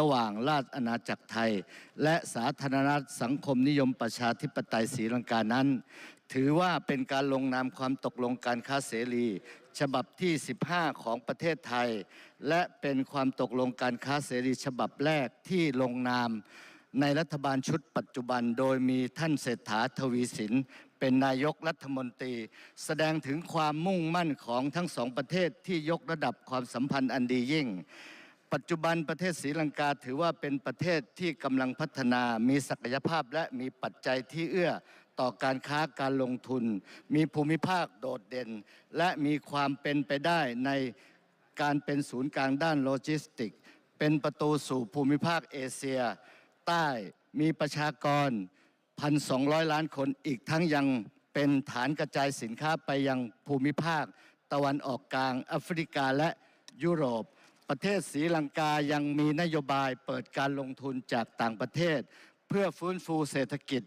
ระหว่างราชอาณาจักรไทย และสาธารณรัฐสังคมนิยมประชาธิปไตยศรีลังกานั้น ถือว่าเป็นการลงนามความตกลงการค้าเสรี ฉบับที่ 15 ของประเทศไทย และเป็นความตกลงการค้าเสรีฉบับแรกที่ลงนามในรัฐบาลชุดปัจจุบันโดยมีท่านเศรษฐาทวีสิน เป็นนายกรัฐมนตรี แสดงถึงความมุ่งมั่นของทั้งสองประเทศที่ยกระดับความสัมพันธ์อันดียิ่ง ปัจจุบันประเทศศรีลังกาถือว่าเป็นประเทศที่กำลังพัฒนา มีศักยภาพและมีปัจจัยที่เอื้อต่อการค้าการลงทุน มีภูมิภาคโดดเด่น และมีความเป็นไปได้ในการเป็นศูนย์กลางด้านโลจิสติก เป็นประตูสู่ภูมิภาคเอเชีย ใต้มีประชากร 1,200 ล้านคนอีกทั้งยังเป็นฐานกระจายสินค้าไปยังภูมิภาค ตะวันออกกลางแอฟริกาและยุโรป ประเทศศรีลังกายังมีนโยบายเปิดการลงทุนจากต่างประเทศ เพื่อฟื้นฟูเศรษฐกิจ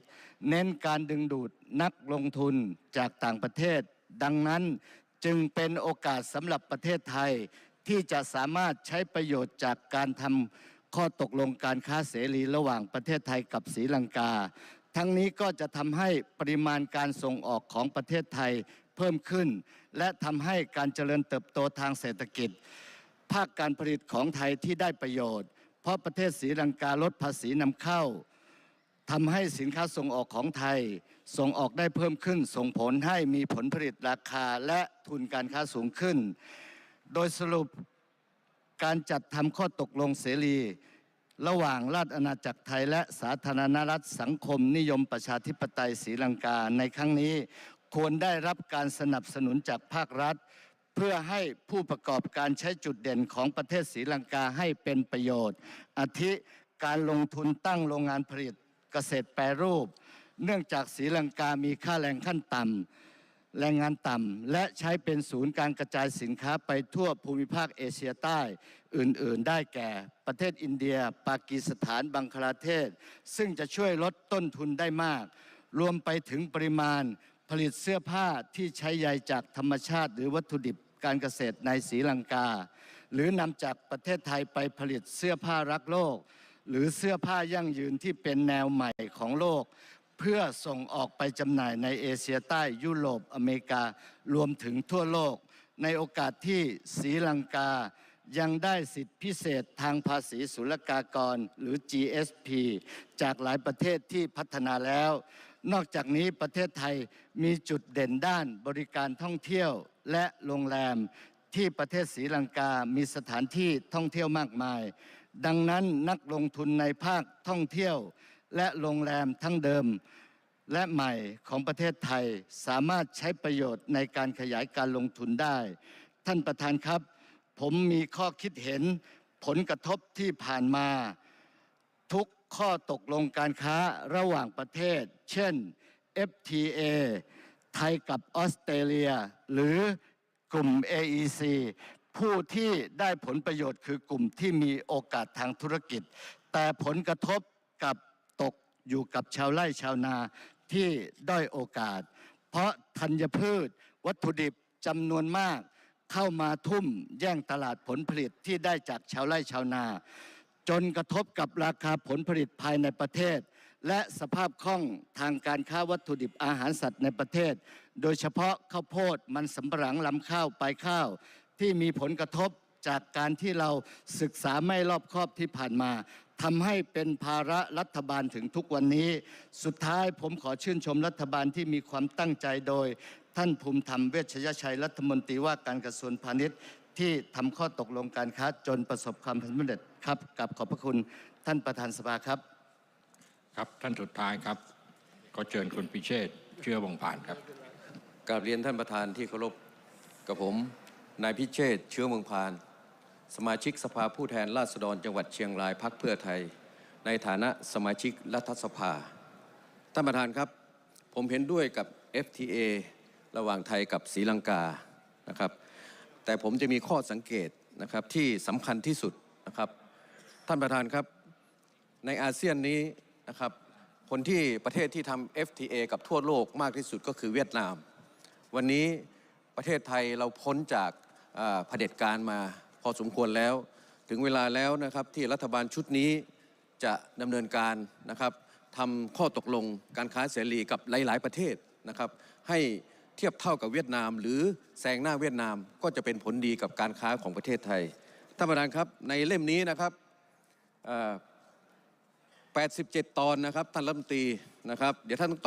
เน้นการดึงดูดนักลงทุนจากต่างประเทศ ดังนั้นจึงเป็นโอกาสสำหรับประเทศไทย ที่จะสามารถใช้ประโยชน์จากการทำข้อตกลงการค้าเสรีระหว่างประเทศไทยกับศรีลังกา ทั้งนี้ก็จะทำให้ปริมาณการส่งออกของประเทศไทยเพิ่มขึ้น และทำให้การเจริญเติบโตทางเศรษฐกิจ ภาคการผลิตของไทยที่ได้ประโยชน์ เพราะประเทศศรีลังกาลดภาษีนำเข้าทำให้สินค้าส่งออกของไทย ส่งออกได้เพิ่มขึ้น ส่งผลให้มีผลผลิตราคาและทุนการค้าสูงขึ้น โดยสรุปการจัดทำข้อตกลงเสรี ระหว่างราชอาณาจักรไทยและสาธารณรัฐสังคมนิยมประชาธิปไตยศรีลังกาในครั้งนี้ ควรได้รับการสนับสนุนจากภาครัฐ เพื่อให้ผู้ประกอบการใช้จุดเด่นของประเทศศรีลังกาให้เป็นประโยชน์ อาทิการลงทุนตั้งโรงงานผลิตเกษตรแปรรูป เนื่องจากศรีลังกามีค่าแรงขั้นต่ำแรงงานต่ำและใช้เป็นศูนย์การกระจายสินค้าไปทั่วภูมิภาคเอเชียใต้อื่น ๆ ได้แก่ ประเทศอินเดีย ปากีสถานบังคลาเทศ ซึ่งจะช่วยลดต้นทุนได้มาก รวมไปถึงปริมาณผลิตเสื้อผ้าที่ใช้ใยจากธรรมชาติหรือวัตถุดิบ การเกษตรในศรีลังกา หรือนำจากประเทศไทยไปผลิตเสื้อผ้ารักโลก หรือเสื้อผ้ายั่งยืนที่เป็นแนวใหม่ของโลก เพื่อส่งออกไปจำหน่ายในเอเชียใต้ยุโรปอเมริการวมถึงทั่วโลก ในโอกาสที่ศรีลังกายังได้สิทธิพิเศษทางภาษีศุลกากรหรือ GSP จากหลายประเทศที่พัฒนาแล้ว นอกจากนี้ประเทศไทยมีจุดเด่นด้านบริการท่องเที่ยวและโรงแรมที่ประเทศศรีลังกา มีสถานที่ท่องเที่ยวมากมาย ดังนั้นนักลงทุนในภาคท่องเที่ยว และโรงแรมทั้งเดิม และใหม่ของประเทศไทยสามารถใช้ประโยชน์ในการขยายการลงทุนได้ ท่านประธานครับ ผมมีข้อคิดเห็นผลกระทบที่ผ่านมา ทุก ข้อตกลงการค้าระหว่างประเทศ เช่น FTA ไทยกับออสเตรเลีย หรือกลุ่ม AEC ผู้ที่ได้ผลประโยชน์คือกลุ่มที่มีโอกาสทางธุรกิจ แต่ผลกระทบกับตกอยู่กับชาวไร่ชาวนาที่ด้อยโอกาส เพราะธัญพืช วัตถุดิบจำนวนมาก เข้ามาทุ่มแย่งตลาดผลผลิตที่ได้จากชาวไร่ชาวนา จนกระทบกับราคาผลผลิตภายในประเทศ และสภาพคล่องทางการค้าวัตถุดิบอาหารสัตว์ในประเทศ โดยเฉพาะข้าวโพดมันสำปะหลังลำข้าวปลายข้าว ที่มีผลกระทบจากการที่เราศึกษาไม่รอบคอบที่ผ่านมาทำให้เป็นภาระรัฐบาลถึงทุกวันนี้ สุดท้ายผมขอชื่นชมรัฐบาลที่มีความตั้งใจโดย ท่านภูมิธรรมเวชยชัยรัฐมนตรีว่าการกระทรวงพาณิชย์ ที่ทำข้อตกลงการค้าจนประสบความสำเร็จครับกับขอบพระคุณท่านประธานสภาครับ ครับท่านสุดท้ายครับก็เชิญคุณพิเชษฐ์เชื่อวงผ่านครับกราบเรียนท่านประธานที่เคารพกับผมนายพิเชษฐ์เชื้อเมืองพาน สมาชิกสภาผู้แทนราษฎรจังหวัดเชียงรายพักเพื่อไทย ในฐานะสมาชิกรัฐสภาท่านประธานครับ ผมเห็นด้วยกับ FTA ระหว่างไทยกับศรีลังกานะครับ แต่ผมจะมีข้อสังเกตนะครับที่สำคัญที่สุดนะครับ ท่านประธานครับในอาเซียนนี้นะครับ คนที่ประเทศที่ทำ FTA กับทั่วโลกมากที่สุดก็คือเวียดนาม วันนี้ประเทศไทยเราพ้นจากาเผด็จการมาพอสมควรแล้ว ถึงเวลาแล้วนะครับที่รัฐบาลชุดนี้จะดำเนินการนะครับทำข้อตกลงการค้าเสรีกับหลาย ๆ ประเทศนะครับให้ เทียบเท่ากับเวียดนาม หรือแซงหน้าเวียดนามก็จะเป็นผลดีกับการค้าของประเทศไทยท่านประธานครับในเล่มนี้นะครับ87 ตอนนะครับท่านรัฐมนตรีนะครับเดี๋ยวท่านต้องตอบ